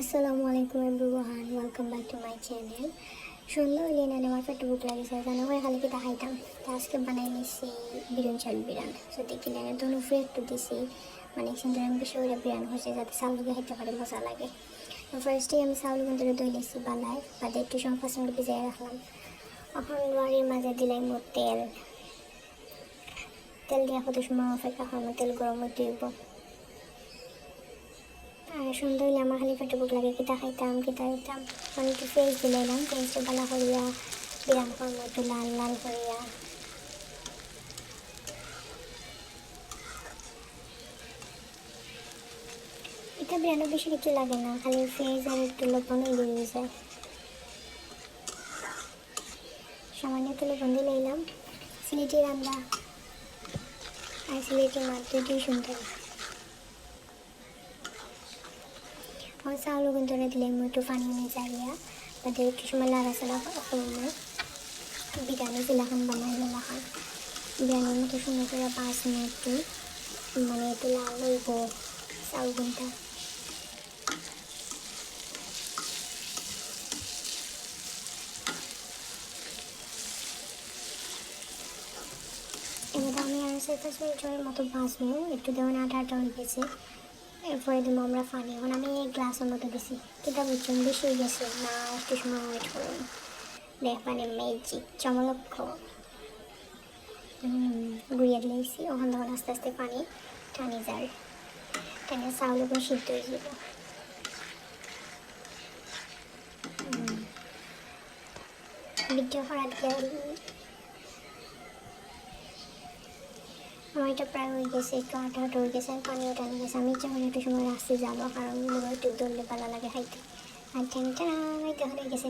আসসালামু আলাইকুম everyone welcome back to my channel শুনলো লিনা আমার পেটে বুক লাগিয়েছে জানো করে খালি কি দেখাইতাম? তো আজকে বানাই নিছি বিরিয়ান চাল বিরিয়ান তো দেখি না দোনো ফ্রি একটু দিছি। মানে কিন্তু আমি বেশি করে বিরিয়ান হচ্ছে যাতে চাউলকে খেতে পারে, মজা লাগে। ফার্স্টে আমি চাউল কিন্তু দই লেছি বালাই বাদে একটু সময় ফার্স্ট মিনিট ভিজাই রাখলাম। এখন বাড়ির মাঝে দিলাই মোট তেল। তেল দিয়ে কত সময় অপেক্ষা করব? তেল গরম আর সুন্দর, আমার খালি ফটো বুক লাগে কিতা খাইতাম কিতা খাইতাম মানে একটু ফেস দিলাইলাম ফেসটা বালা করিয়া বিরাম করব একটু লাল লাল করিয়া। এটা বিরানো বেশি কিছু লাগে না, খালি ফেস আর একটু দিয়ে যায় সামান্য একটু লবণ দিয়ে লইলাম। সিলেটি রান্না আর সিলেটি মাছ দুটোই সুন্দর। और चावल को धोने दिले मैं पानी में चाहिए बदे কিছু সময় লাড়াচাড়া করবো বিরিয়ানি জিলাখান বানাই লাখান বিরিয়ানির মতো সুন্দর করে পাঁচ মিনিট মানে একটু লাল হইব চাউল গুনটা এবার আমি আর চার পাঁচ মিনিটের মতো বাঁচবো একটু দেওয়ান আটা আটা হয়ে গেছে এরপরে দেবো আমরা পানি এখন আমি এই গ্লাসের মতো দিছি। কিন্তু বুঝছেন বেশি হয়ে গেছে। না, একটু সময় ওয়েট করুন। দেখ মানে ম্যাজিক চমলক্ষ গুড়িয়ে দিয়েছি। ওখান তখন আস্তে আস্তে পানি টানি যায় টানি চাউল উপর সিদ্ধ হয়ে যাব। ভিডিও করার এটা প্রায় হয়ে গেছে, একটু আঠা আঠা হয়ে গেছে, আর পানিও টানে গেছে। আমি যখন একটু সময় রাস্তে যাব, কারণ মনে একটু দৌড়লে ভালো লাগে খাইতে আর টানি টানা হয়ে গেছে।